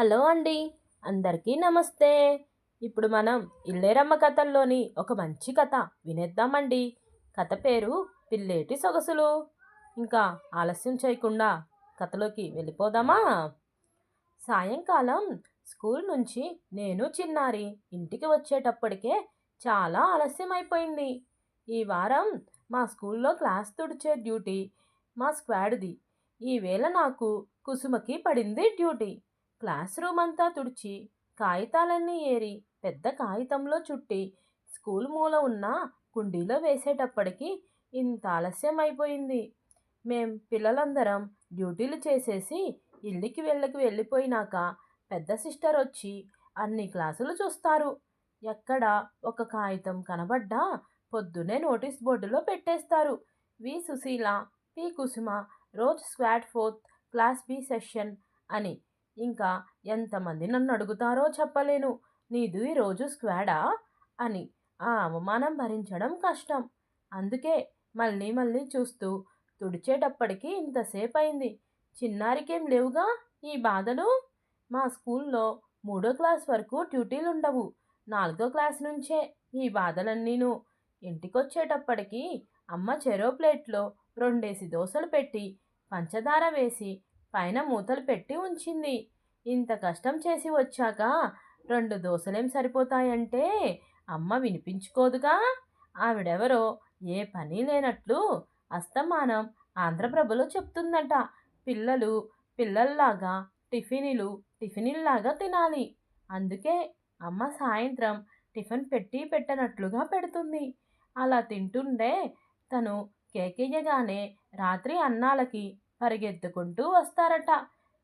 Hello అండి అందరికీ నమస్తే. ఇప్పుడు మనం ఇల్లేరమ్మ కథల్లోని ఒక మంచి కథ వినేద్దామండి. కథ పేరు పిల్లేటి సొగసులు. ఇంకా ఆలస్యం చేయకుండా కథలోకి వెళ్ళిపోదామా? సాయంకాలం స్కూల్ నుంచి నేను చిన్నారి ఇంటికి వచ్చేటప్పటికే చాలా ఆలస్యం అయిపోయింది. ఈ వారం మా స్కూల్లో క్లాస్ తుడిచే డ్యూటీ మా స్క్వాడ్ది. ఈవేళ నాకు కుసుమకి పడింది డ్యూటీ. క్లాస్ రూమ్ అంతా తుడిచి కాగితాలన్నీ ఏరి పెద్ద కాగితంలో చుట్టి స్కూల్ మూల ఉన్న కుండీలో వేసేటప్పటికి ఇంత ఆలస్యం అయిపోయింది. మేం పిల్లలందరం డ్యూటీలు చేసేసి ఇల్లుకి వెళ్ళకి వెళ్ళిపోయినాక పెద్ద సిస్టర్ వచ్చి అన్ని క్లాసులు చూస్తారు. ఎక్కడ ఒక కాగితం కనబడ్డా పొద్దునే నోటీస్ బోర్డులో పెట్టేస్తారు. V Sushila P Kusuma Rose squad fourth class B session అని ఇంకా ఎంతమంది నన్ను అడుగుతారో చెప్పలేను. నీది ఈరోజు స్క్వాడా? అని. ఆ అవమానం భరించడం కష్టం. అందుకే మళ్ళీ మళ్ళీ చూస్తూ తుడిచేటప్పటికి ఇంతసేపు అయింది చిన్నారికేం లేవుగా ఈ బాధలు? మా స్కూల్లో మూడో క్లాస్ వరకు డ్యూటీలు ఉండవు నాలుగో క్లాస్ నుంచే ఈ బాధలన్నీను. ఇంటికొచ్చేటప్పటికి అమ్మ చెరో ప్లేట్లో రెండేసి దోశలు పెట్టి పంచదార వేసి పైన మూతలు పెట్టి ఉంచింది. ఇంత కష్టం చేసి వచ్చాక రెండు దోశలేం సరిపోతాయంటే అమ్మ వినిపించుకోదుగా. ఆవిడెవరో ఏ పని లేనట్లు అస్తమానం ఆంధ్రప్రభలో చెప్తుందట. పిల్లలు పిల్లల్లాగా టిఫిన్లు టిఫిన్లాగా తినాలి. అందుకే అమ్మ సాయంత్రం టిఫిన్ పెట్టి పెట్టనట్లుగా పెడుతుంది. అలా తింటుండే తను కేకేయగానే రాత్రి అన్నాలకి పరిగెత్తుకుంటూ వస్తారట.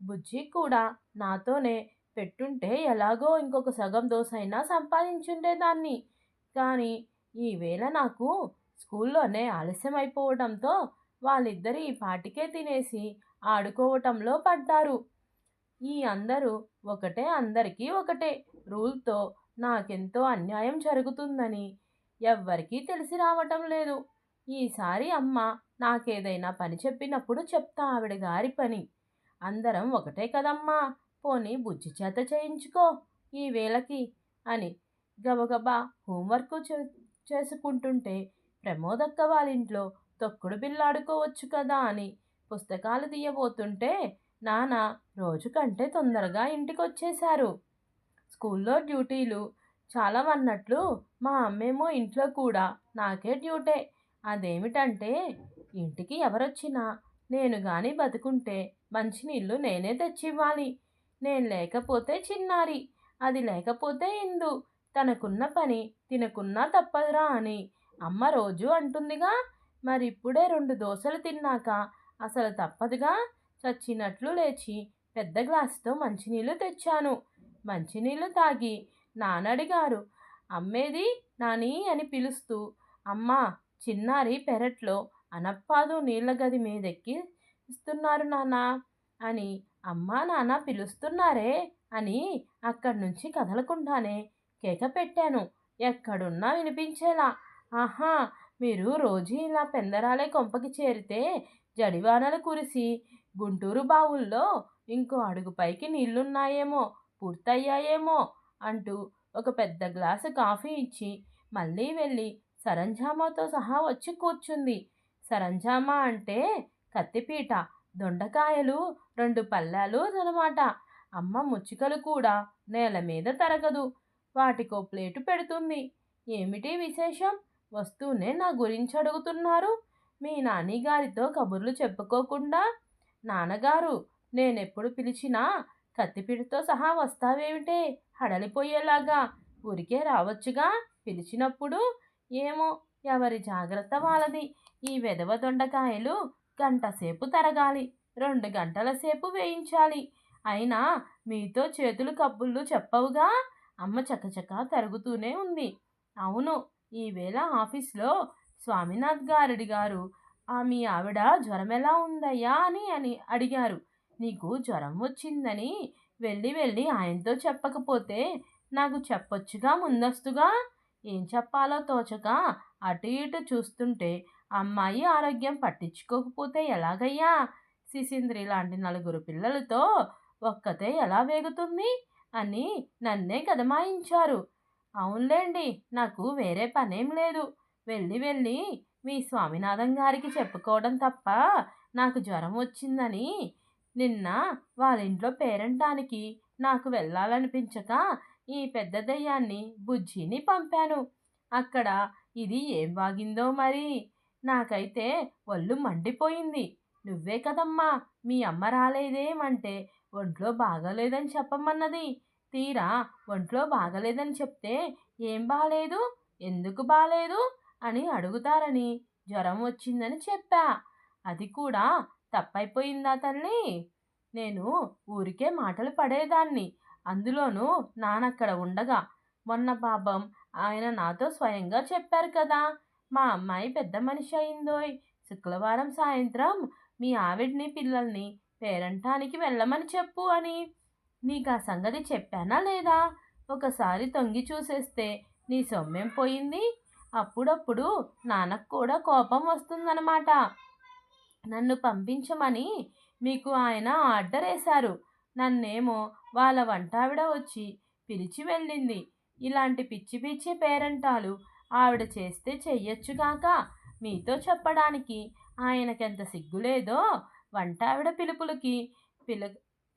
బుజ్జి కూడా నాతోనే పెట్టుంటే ఎలాగో ఇంకొక సగం దోశ అయినా సంపాదించుండేదాన్ని కానీ ఈవేళ నాకు స్కూల్లోనే ఆలస్యం అయిపోవడంతో వాళ్ళిద్దరు ఈ పాటికే తినేసి ఆడుకోవటంలో పడ్డారు. ఈ అందరూ ఒకటే అందరికీ ఒకటే. రూల్తో నాకెంతో అన్యాయం జరుగుతుందని ఎవ్వరికీ తెలిసి రావటం లేదు. ఈసారి అమ్మ నాకేదైనా పని చెప్పినప్పుడు చెప్తా ఆవిడ గారి పని. అందరం ఒకటే కదమ్మా పోనీ బుజ్జి చేత చేయించుకో ఈ వేళకి అని గబగబా హోంవర్క్ చేసుకుంటుంటే ప్రమోదక్క వాళ్ళింట్లో తొక్కుడు బిల్లాడుకోవచ్చు కదా అని పుస్తకాలు తీయబోతుంటే నాన్న రోజు కంటే తొందరగా ఇంటికి వచ్చేశారు స్కూల్లో డ్యూటీలు చాలా అన్నట్లు మా అమ్మేమో ఇంట్లో కూడా నాకే డ్యూటే అదేమిటంటే ఇంటికి ఎవరొచ్చినా నేను కానీ బతుకుంటే మంచినీళ్ళు నేనే తెచ్చివ్వాలి. నేను లేకపోతే చిన్నారి అది లేకపోతే ఇందు. తనకున్న పని తినకున్నా తప్పదురా అని అమ్మ రోజు అంటుందిగా. మరి ఇప్పుడే రెండు దోశలు తిన్నాక అసలు తప్పదుగా. చచ్చినట్లు లేచి పెద్ద గ్లాసుతో మంచినీళ్ళు తెచ్చాను. మంచినీళ్ళు తాగి నానడిగారు. అమ్మేది నాని అని పిలుస్తూ అమ్మా చిన్నారి పెరట్లో అనప్పాదు నీళ్ళ గది మీదెక్కి ఇస్తున్నారు నాన్న అని అమ్మా నాన్న పిలుస్తున్నారే అని అక్కడి నుంచి కదలకుండానే కేక పెట్టాను. ఎక్కడున్నా వినిపించేలా. ఆహా మీరు రోజు ఇలా పెందరాలే కొంపకి చేరితే జడివానలు కురిసి గుంటూరు బావుల్లో ఇంకో అడుగు పైకి నీళ్ళున్నాయేమో పూర్తయ్యాయేమో అంటూ ఒక పెద్ద గ్లాసు కాఫీ ఇచ్చి మళ్ళీ వెళ్ళి సరంజామాతో సహా వచ్చి కూర్చుంది. సరంజామా అంటే కత్తిపీట దొండకాయలు రెండు పళ్ళాలు అనమాట అమ్మ ముచ్చికలు కూడా నేల మీద తరగదు. వాటికో ప్లేటు పెడుతుంది. ఏమిటి విశేషం? వస్తూనే నా గురించి అడుగుతున్నారు. మీ నాన్నగారితో కబుర్లు చెప్పుకోకుండా? నాన్నగారు నేనెప్పుడు పిలిచినా కత్తిపీటతో సహా వస్తావేమిటే? హడలిపోయేలాగా ఊరికే రావచ్చుగా పిలిచినప్పుడు? ఏమో? ఎవరి జాగ్రత్త వాళ్ళది? ఈ వెదవ దొండకాయలు గంటసేపు తరగాలి రెండు గంటల సేపు వేయించాలి. అయినా మీతో చేతులు కబ్బుళ్ళు చెప్పవుగా? అమ్మ చకచక తరుగుతూనే ఉంది. అవును ఈవేళ ఆఫీస్లో స్వామినాథ్ గారడి గారు ఆ మీ ఆవిడ జ్వరం ఎలా ఉందయ్యా అని అని అడిగారు. నీకు జ్వరం వచ్చిందని వెళ్ళి వెళ్ళి ఆయనతో చెప్పకపోతే నాకు చెప్పొచ్చుగా ముందస్తుగా? ఏం చెప్పాలో తోచక అటు ఇటు చూస్తుంటే అమ్మాయి ఆరోగ్యం పట్టించుకోకపోతే ఎలాగయ్యా? శిశింద్రి లాంటి నలుగురు పిల్లలతో ఒక్కతే ఎలా వేగుతుంది? అని నన్నే గదమాయించారు. అవునులేండి నాకు వేరే పనేం లేదు. వెళ్ళి వెళ్ళి మీ స్వామినాథం గారికి చెప్పుకోవడం తప్ప నాకు జ్వరం వచ్చిందని నిన్న వాళ్ళ ఇంట్లో పేరెంటానికి నాకు వెళ్ళాలనిపించక ఈ పెద్ద దయ్యాన్ని బుజ్జిని పంపాను. అక్కడ ఇది ఏం వాగిందో మరి? నాకైతే ఒళ్ళు మండిపోయింది. నువ్వే కదమ్మా మీ అమ్మ రాలేదేమంటే ఒంట్లో బాగలేదని చెప్పమన్నది. తీరా ఒంట్లో బాగలేదని చెప్తే ఏం బాలేదు? ఎందుకు బాలేదు? అని అడుగుతారని జ్వరం వచ్చిందని చెప్పా. అది కూడా తప్పైపోయిందా తల్లి? నేను ఊరికే మాటలు పడేదాన్ని. అందులోనూ నానక్కడ ఉండగా మొన్న పాపం ఆయన నాతో స్వయంగా చెప్పారు కదా మా అమ్మాయి పెద్ద మనిషి అయిందోయ్. శుక్రవారం సాయంత్రం మీ ఆవిడ్ని పిల్లల్ని పేరంటానికి వెళ్ళమని చెప్పు అని. నీకు ఆ సంగతి చెప్పానా లేదా? ఒకసారి తొంగి చూసేస్తే నీ సొమ్మేం పోయింది. అప్పుడప్పుడు నాన్నకు కూడా కోపం వస్తుందన్నమాట. నన్ను పంపించమని మీకు ఆయన ఆర్డర్ వేశారు నన్నేమో వాళ్ళ వంటావిడ వచ్చి పిలిచి వెళ్ళింది. ఇలాంటి పిచ్చి పిచ్చి పేరంటాలు ఆవిడ చేస్తే చెయ్యొచ్చుగాక మీతో చెప్పడానికి ఆయనకెంత సిగ్గులేదో వంటావిడ పిలుపులకి. పిల్ల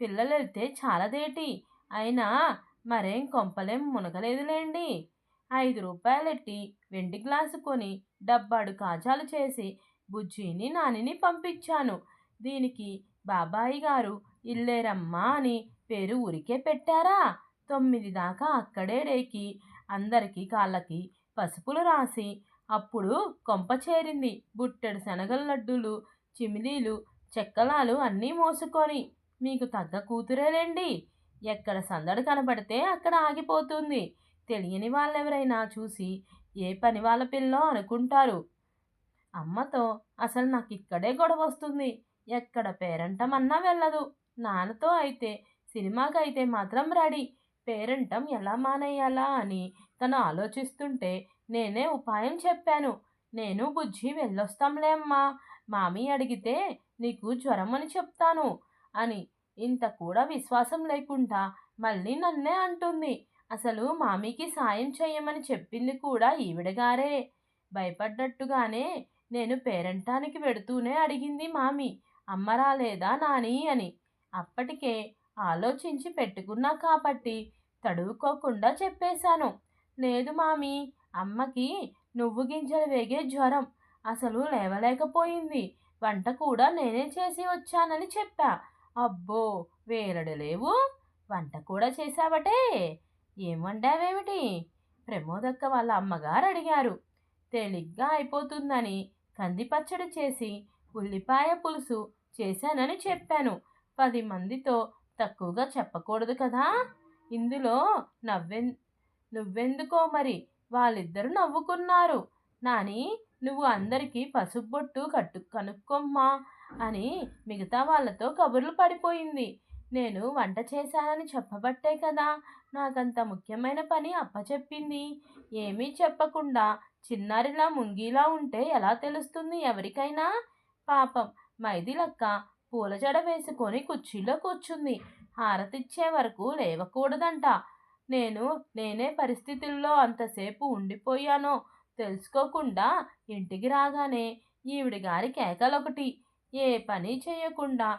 పిల్లలెళ్తే చాలదేటి? అయినా మరేం కొంపలేం మునగలేదులేండి. ఐదు రూపాయలెట్టి వెండి గ్లాసు కొని డబ్బాడు కాజాలు చేసి బుజ్జీని నానిని పంపించాను. దీనికి బాబాయి గారు ఇల్లేరమ్మా అని పేరు ఊరికే పెట్టారా? తొమ్మిది దాకా అక్కడే రేకి అందరికీ కాళ్ళకి పసుపులు రాసి అప్పుడు కొంప చేరింది. బుట్టెడు శనగల లడ్డూలు చిమిలీలు చెక్కలాలు అన్నీ మోసుకొని మీకు తగ్గ కూతురేలేండి. ఎక్కడ సందడి కనబడితే అక్కడ ఆగిపోతుంది. తెలియని వాళ్ళెవరైనా చూసి ఏ పని వాళ్ళ పిల్లో అనుకుంటారు. అమ్మతో అసలు నాకు ఇక్కడే గొడవ వస్తుంది. ఎక్కడ పేరంటమన్నా వెళ్ళదు. నాన్నతో అయితే సినిమాకైతే మాత్రం రెడీ. పేరంటం ఎలా మానేయాలా అని తను ఆలోచిస్తుంటే నేనే ఉపాయం చెప్పాను. నేను బుజ్జి వెళ్ళొస్తాంలే అమ్మా. మామీ అడిగితే నీకు జ్వరం అని చెప్తాను అని. ఇంత కూడా విశ్వాసం లేకుండా మళ్ళీ నన్నే అంటుంది. అసలు మామీకి సాయం చేయమని చెప్పింది కూడా ఈవిడగారే భయపడ్డట్టుగానే నేను పేరంటానికి వెడుతూనే అడిగింది మామి. అమ్మ రాలేదా నాని అని. అప్పటికే ఆలోచించి పెట్టుకున్నా కాబట్టి తడువుకోకుండా చెప్పేశాను. లేదు మామి అమ్మకి నువ్వు గింజలు వేగే జ్వరం అసలు లేవలేకపోయింది. వంట కూడా నేనే చేసి వచ్చానని చెప్పా. అబ్బో వేరడు లేవు? వంట కూడా చేశావటే? ఏం వండావేమిటి? ప్రమోదక్క వాళ్ళ అమ్మగారు అడిగారు. తేలిగ్గా అయిపోతుందని కంది పచ్చడి చేసి ఉల్లిపాయ పులుసు చేశానని చెప్పాను. పది మందితో తక్కువగా చెప్పకూడదు కదా? ఇందులో నవ్వెన్ నువ్వెందుకో మరి? వాళ్ళిద్దరూ నవ్వుకున్నారు. నాని నువ్వు అందరికీ పసుబొట్టు కట్టు కనుక్కోమ్మా అని మిగతా వాళ్ళతో కబుర్లు పడిపోయింది. నేను వంట చేశానని చెప్పబట్టే కదా నాకంత ముఖ్యమైన పని అప్పచెప్పింది ఏమీ చెప్పకుండా చిన్నారిలా ముంగిలా ఉంటే ఎలా తెలుస్తుంది ఎవరికైనా? పాపం మైదిలక్క పూల జడ వేసుకొని కుర్చీలో కూర్చుంది. హారతిచ్చే వరకు లేవకూడదంట. నేను నేనే పరిస్థితుల్లో అంతసేపు ఉండిపోయానో తెలుసుకోకుండా ఇంటికి రాగానే ఈవిడి గారి కేకలొకటి. ఏ పని చేయకుండా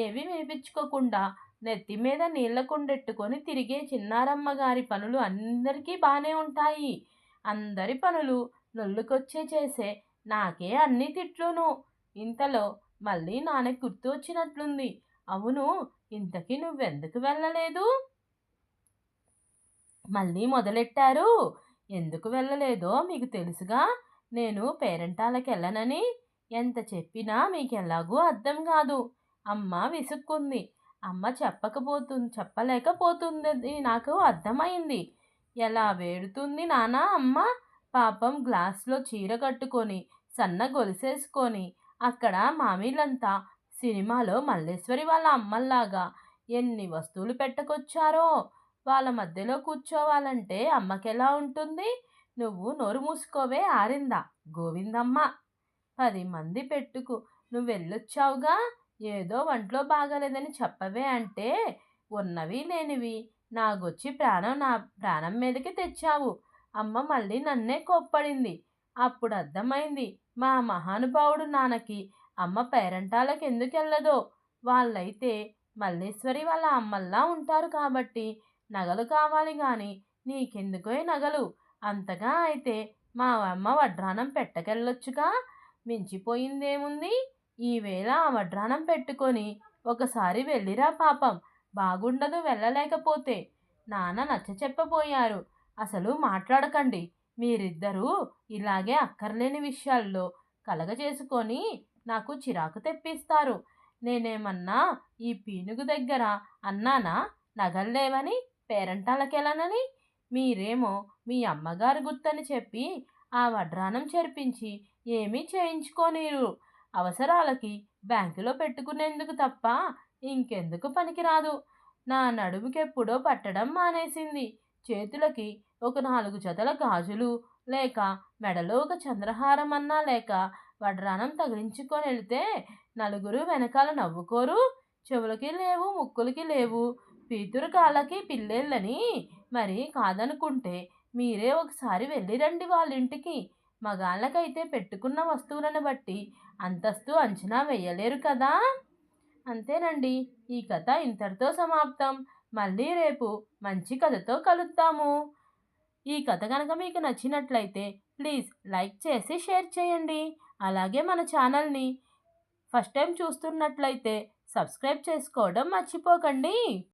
ఏవి వినిపించుకోకుండా నెత్తి మీద నీళ్ళ కుండెట్టుకొని తిరిగే చిన్నారమ్మ గారి పనులు అందరికీ బాగానే ఉంటాయి. అందరి పనులు నొల్లుకొచ్చే చేసే నాకే అన్ని తిట్లును. ఇంతలో మళ్ళీ నాన్నకి గుర్తు వచ్చినట్లుంది. అవును ఇంతకీ నువ్వెందుకు వెళ్ళలేదు? మళ్ళీ మొదలెట్టారు? ఎందుకు వెళ్ళలేదో మీకు తెలుసుగా? నేను పేరెంటాలకు వెళ్ళనని ఎంత చెప్పినా మీకు ఎలాగూ అర్థం కాదు. అమ్మ విసుక్కుంది. అమ్మ చెప్పకపోతుంది చెప్పలేకపోతుంది నాకు అర్థమైంది. ఎలా వేడుతుంది నానా అమ్మ? పాపం గ్లాస్లో చీర కట్టుకొని సన్న గొలుసేసుకొని అక్కడ మామీలంతా సినిమాలో మల్లేశ్వరి వాళ్ళ అమ్మల్లాగా ఎన్ని వస్తువులు పెట్టకొచ్చారో. వాళ్ళ మధ్యలో కూర్చోవాలంటే అమ్మకెలా ఉంటుంది? నువ్వు నోరు మూసుకోవే ఆరిందా? గోవిందమ్మ. పది మంది పెట్టుకు నువ్వు వెళ్ళొచ్చావుగా ఏదో ఒంట్లో బాగలేదని చెప్పవే అంటే ఉన్నవి లేనివి. నాగొచ్చి ప్రాణం నా ప్రాణం మీదకి తెచ్చావు. అమ్మ మళ్ళీ నన్నే కోప్పడింది. అప్పుడు అర్థమైంది. మా మహానుభావుడు నాన్నకి అమ్మ పేరంటాలకు ఎందుకు వెళ్ళదో వాళ్ళైతే మల్లేశ్వరి వాళ్ళ అమ్మల్లా ఉంటారు కాబట్టి నగలు కావాలి కానీ నీకెందుకో నగలు? అంతగా అయితే మా అమ్మ వడ్రానం పెట్టకెళ్ళొచ్చుగా? మించిపోయిందేముంది? ఈవేళ ఆ వడ్రానం పెట్టుకొని ఒకసారి వెళ్ళిరా పాపం బాగుండదు వెళ్ళలేకపోతే. నాన్న నచ్చ చెప్పబోయారు అసలు మాట్లాడకండి. మీరిద్దరూ ఇలాగే అక్కర్లేని విషయాల్లో కలగజేసుకొని నాకు చిరాకు తెప్పిస్తారు. నేనేమన్నా ఈ పీనుగు దగ్గర అన్నానా? నగల్లేవని? పేరంటాలకెళ్ళనని మీరేమో మీ అమ్మగారు గుర్తని చెప్పి ఆ వడ్రానం చేర్పించి ఏమీ చేయించుకోనీరు. అవసరాలకి బ్యాంకులో పెట్టుకునేందుకు తప్ప ఇంకెందుకు పనికిరాదు. నా నడుముకెప్పుడో పట్టడం మానేసింది. చేతులకి ఒక నాలుగు జతల గాజులు లేక మెడలో ఒక చంద్రహారం అన్నా లేక వడ్రానం తగిలించుకొని వెళితే నలుగురు వెనకాల నవ్వుకోరు చెవులకి లేవు ముక్కులకి లేవు పీతురు కాళ్ళకి పిల్లేళ్ళని మరి కాదనుకుంటే మీరే ఒకసారి వెళ్ళిరండి వాళ్ళ ఇంటికి మగాళ్ళకైతే పెట్టుకున్న వస్తువులను బట్టి అంతస్తు అంచనా వేయలేరు కదా? అంతేనండి ఈ కథ ఇంతటితో సమాప్తం. మళ్ళీ రేపు మంచి కథతో కలుద్దాము. ఈ కథ కనుక మీకు నచ్చినట్లయితే ప్లీజ్ లైక్ చేసి షేర్ చేయండి. అలాగే మన ఛానల్ని ఫస్ట్ టైం చూస్తున్నట్లయితే సబ్స్క్రైబ్ చేసుకోవడం మర్చిపోకండి.